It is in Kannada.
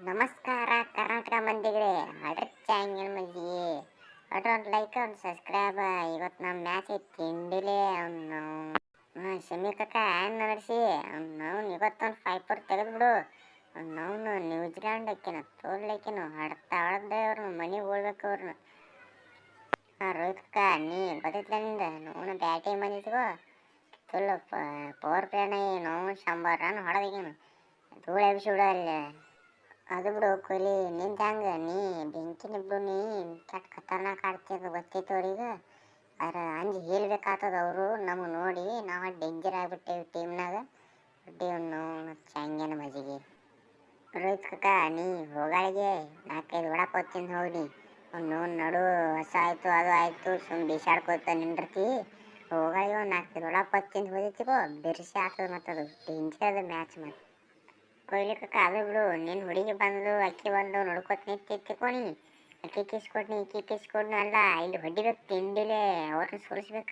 ನಮಸ್ಕಾರ ಕರ್ನಾಟಕ ಮಂದಿಗೆ ಅಡ್ರ ಚಾನಲ್ ಮಂದಿಗೆ ಅಡ್ರ ಒಂದು ಲೈಕ್ ಒಂದು ಸಬ್ಸ್ಕ್ರೈಬ್ ಇವತ್ತು ನಮ್ಮ ಮ್ಯಾಚ್ ತಿಂಡಿಲೆ ಅವನು ಶಮಿ ಕಕ್ಕ ಹ್ಯಾಂಗ್ ನಡೆಸಿ? ಅವ್ನು ಇವತ್ತೊಂದು ಫೈವ್ ಫೋರ್ ತೆಗೆದ್ಬಿಡು ಅವ್ನು ನ್ಯೂಜಿಲ್ಯಾಂಡ್ ಹಾಕಿನ ತೋರ್ಲಿಕ್ಕಿನ ಹಡ್ತಾ ಹಡ್ದೆ ಅವ್ರನ್ನ ಮನೆಗೆ ಹೋಗ್ಬೇಕು ಅವ್ರನ್ನ ರೋಹಿತ್ ಕಕ್ಕ ನೀ ಗೊತ್ತೈತ್ಲ ನೋನು ಬ್ಯಾಟಿಂಗ್ ಬಂದಿದ್ಗೋ ಫುಲ್ ಪವರ್ ಪ್ಲೇನ ನೋವು ಶಂಬರ್ ರನ್ ಹೊಡೆದಿಗೇನು ಧೂಳು ಬಿಸಿ ಬಿಡೋ ಅದು ಬಿಡು ಕೊಹ್ಲಿ, ನಿಂದ ಹಂಗ ನೀ ಬೆಂಕಿ ಬಿಡು, ನೀ ಕೆಟ್ಟ ಖತರ್ನಾಕ್ ಆಡ್ತಿದ್ದು ಗೊತ್ತಿತ್ತು ಅವ್ರಿಗೆ. ಆದ್ರೆ ಅಂಜಿ ಹೇಳ್ಬೇಕಾಗ್ತದ ಅವರು ನಮಗೆ ನೋಡಿ, ನಾವು ಡೇಂಜರ್ ಆಗ್ಬಿಟ್ಟೇವಿ ಟೀಮ್ನಾಗ ಹೊಟ್ಟೆವನ್ನು ಚಂಗನ ಮಜಿಗೆ ರೋಹಿತ್ ಕಕ್ಕ ನೀ ಹೋಗಾಳಿಗೆ, ನಾಲ್ಕೈದು ವಡಾಪಾವ್ ತಿಂದು ಹೋಗಿ ಅವ್ನು ನಡು, ಹೊಸ ಆಯಿತು, ಅದು ಆಯಿತು ಸುಮ್ ಬಿಸಾಡ್ಕೋತ ನಿಂದಿರ್ತಿ. ಹೋಗಾಳಿಗೆ ಒಂದು ನಾಲ್ಕೈದು ವಡಾಪಾವ್ ತಿಂದು ಹೋದಿತ್ತಿಗೋ ಬಿರ್ಸಿ ಆಗ್ತದೆ ಮತ್ತದು ಡೇಂಜರ್ ಮ್ಯಾಚ್ ಮತ್ತೆ ಕೊಯ್ಲಿ ಕಕ್ಕ, ಅದು ಬಿಡು. ನಿನ್ನ ಹುಡುಗಿ ಬಂದು ಅಕ್ಕಿ ಬಂದು ನೋಡ್ಕೊತ ನಿಂತಿತ್ತಿಕೋನಿ ಅಕ್ಕಿ ಕಿಸ್ಕೊಟ್ನಿ ಇಕ್ಕಿ ಕಿಸ್ಕೊಟ್ನಿ ಅಲ್ಲ. ಇಲ್ಲಿ ಹೊಡಿಬೇಕು ತಿಂಡಿಲೇ ಅವ್ರನ್ನ ಸೋಲಿಸ್ಬೇಕು.